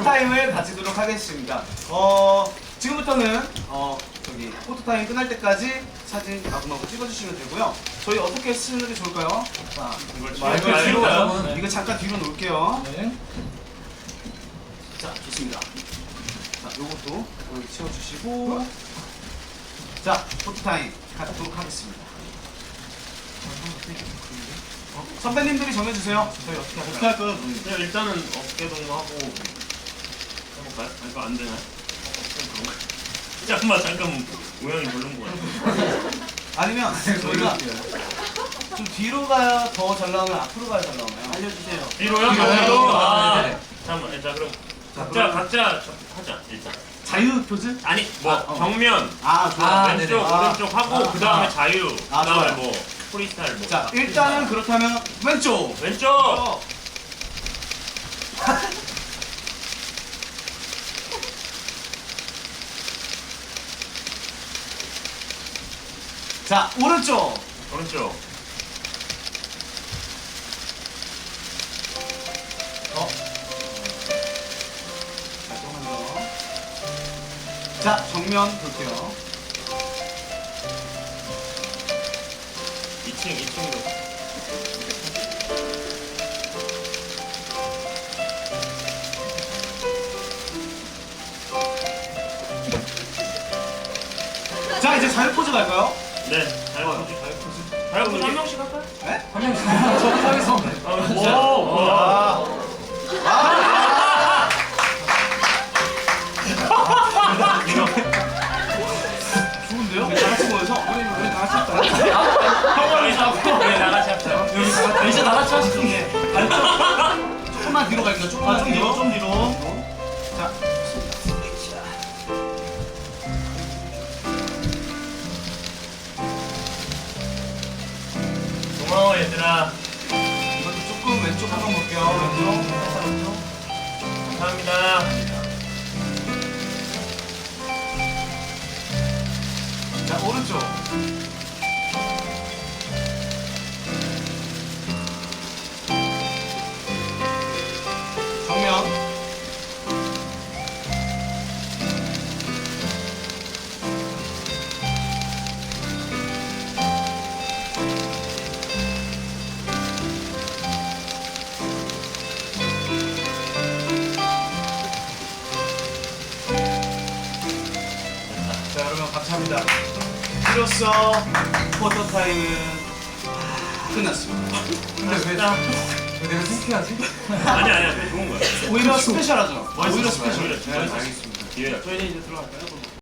포토타임을 가지도록 하겠습니다. 어, 지금부터는 어, 저기 포토타임 끝날 때까지 사진 마구마구 찍어주시면 되고요. 저희 어떻게 쓰는 게 좋을까요? 자, 이걸 찍어야 뒤로, 될까요? 네. 이거 잠깐 뒤로 놓을게요. 네. 자, 좋습니다. 자, 요것도 여기 채워주시고. 자, 포토타임 갖도록 하겠습니다. 어, 선배님들이 정해주세요. 저희 어떻게 어떻게 할까요? 할까요? 그냥 일단은 어깨 동무하고 해 볼까요? 아, 이거 안 그런가? 잠깐만 잠깐 모양이 별론 거 같아. 아니면 저희가 좀 뒤로 가야 더 잘 나오면 앞으로 가야 잘 나오나요? 알려주세요. 뒤로요? 뒤로요? 뒤로? 아, 네. 잠깐만, 자 그럼 자, 각자 그럼- 각자 저- 하자 일단. 자유 표즈? 아니 뭐 아, 어. 정면 아, 좋아. 아, 왼쪽 네네. 아, 오른쪽 하고 아, 그 다음에 아. 자유, 아, 그 다음에. 뭐 프리스타일 뭐. 자, 일단은 그렇다면 왼쪽. 왼쪽. 어. 자, 오른쪽. 오른쪽. 어. 자, 조금만 더. 자, 정면 볼게요. 2층 2층으로. 자, 이제 자유 포즈 갈까요? 네. 포즈. 자유 포즈. 자유 포즈 한 명씩 할까요? 네? 한 명씩 저도 하겠습니다. 오, 오, 와. 아. 아. 이거 좋은데요? 다 같이 모여서 우리 우리 다 같이 할까요? 형이 잡고 네 나같이 합시다. 이제 다 같이 하시죠. 조금만 뒤로 갈게요. 조금만 아, 좀 뒤로, 좀 뒤로. 얘들아. 이것도 조금 왼쪽 한번 볼게요. 왼쪽. 감사합니다. 자, 오른쪽. 자, 여러분 감사합니다. 이로써 포토타임은 끝났습니다. 근데 왜, 왜 내가 창피하지? 아니 아니야, 좋은 거야. 오히려 스페셜하죠. 오히려 스페셜. 네, 알겠습니다. 기회야. 저희는 이제 들어갈까요?